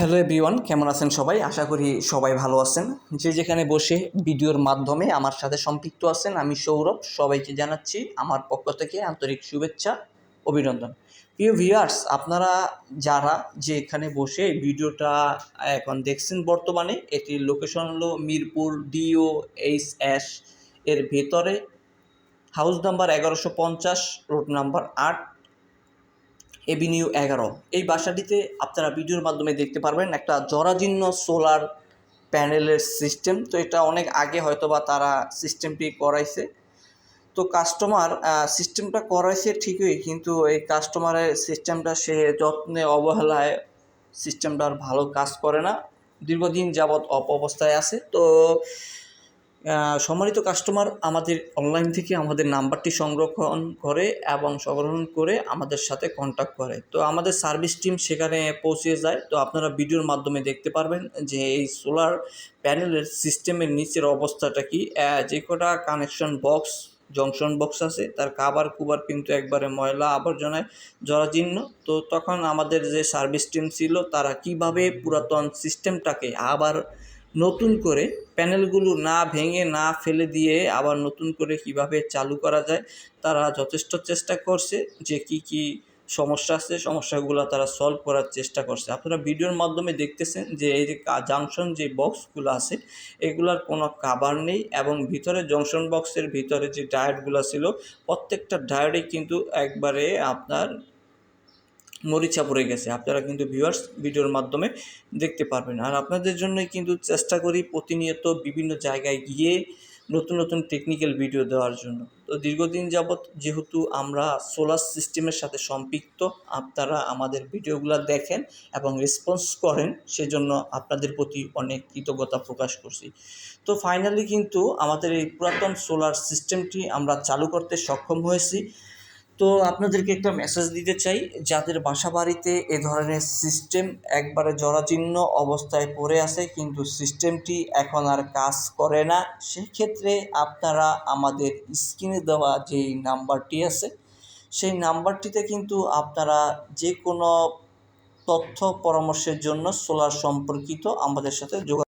Hello everyone, কেমন আছেন সবাই? আশা করি সবাই ভালো আছেন। যে যেখানে বসে ভিডিওর মাধ্যমে আমার সাথে সম্পৃক্ত আছেন আমি সৌরভ, সবাইকে জানাচ্ছি আমার পক্ষ থেকে আন্তরিক শুভেচ্ছা, অভিনন্দন। প্রিয় ভিউয়ার্স আপনারা যারা যে এখানে বসে ভিডিওটা এখন দেখছেন বর্তমানে, এটির লোকেশন হলো মিরপুর ডিও এইচ এস এর ভেতরে হাউস নাম্বার এগারোশো পঞ্চাশ রোড নাম্বার আট এভিনিউ এগারো। এই বাসাটিতে আপনারা ভিডিওর মাধ্যমে দেখতে পারবেন একটা জরাজীর্ণ সোলার প্যানেলের সিস্টেম তো এটা অনেক আগে হয়তো বা তারা সিস্টেমটি করাইছে। তো কাস্টমার সিস্টেমটা করাইছে ঠিকই, কিন্তু এই কাস্টমারের সিস্টেমটা সে যত্নে অবহেলায় সিস্টেমটা আর ভালো কাজ করে না। দীর্ঘদিন যাবৎ অপ অবস্থায় আছে। তো সম্মানিত কাস্টমার আমাদের অনলাইন থেকে আমাদের নাম্বারটি সংরক্ষণ করে এবং সংগ্রহণ করে আমাদের সাথে কন্ট্যাক্ট করে। তো আমাদের সার্ভিস টিম সেখানে পৌঁছে যায়। তো আপনারা ভিডিওর মাধ্যমে দেখতে পারবেন যে এই সোলার প্যানেলের সিস্টেমের নিচের অবস্থাটা কি। যে কটা কানেকশন বক্স জংশন বক্স আছে, তার কাবার কুবার কিন্তু একবারে ময়লা আবর্জনায় জরাজীর্ণ। তো তখন আমাদের যে সার্ভিস টিম ছিল, তারা কীভাবে পুরাতন সিস্টেমটাকে আবার নতুন করে প্যানেলগুলো না ভেঙে, না ফেলে দিয়ে আবার নতুন করে কীভাবে চালু করা যায়, তারা যথেষ্ট চেষ্টা করছে যে কি কি সমস্যা আছে, সমস্যাগুলো তারা সলভ করার চেষ্টা করছে। আপনারা ভিডিওর মাধ্যমে দেখতেছেন যে এই যে জাংশন যে বক্সগুলো আছে, এগুলার কোনো কাভার নেই এবং ভিতরে জংশন বক্সের ভিতরে যে ডায়েটগুলো ছিল, প্রত্যেকটা ডায়েটই কিন্তু একবারে আপনার মরিচা পড়ে গেছে। আপনারা কিন্তু ভিউয়ার্স ভিডিওর মাধ্যমে দেখতে পারবেন। আর আপনাদের জন্যই কিন্তু চেষ্টা করি প্রতিনিয়ত বিভিন্ন জায়গায় গিয়ে নতুন নতুন টেকনিক্যাল ভিডিও দেওয়ার জন্য। তো দীর্ঘদিন যাবৎ যেহেতু আমরা সোলার সিস্টেমের সাথে সম্পৃক্ত, আপনারা আমাদের ভিডিওগুলো দেখেন এবং রেসপন্স করেন, সেজন্য আপনাদের প্রতি অনেক কৃতজ্ঞতা প্রকাশ করছি। তো ফাইনালি কিন্তু আমাদের এই পুরাতন সোলার সিস্টেমটি আমরা চালু করতে সক্ষম হয়েছি। তো আপনাদেরকে একটা মেসেজ দিতে চাই, যাদের বাসা বাড়িতে এ ধরনের সিস্টেম একবারে জরাজীর্ণ অবস্থায় পড়ে আছে, কিন্তু সিস্টেমটি এখন আর কাজ করে না, সেক্ষেত্রে আপনারা আমাদের স্ক্রিনে দেওয়া যেই নাম্বারটি আছে, সেই নাম্বারটিতে কিন্তু আপনারা যে কোনো তথ্য পরামর্শের জন্য সোলার সম্পর্কিত আমাদের সাথে যোগাযোগ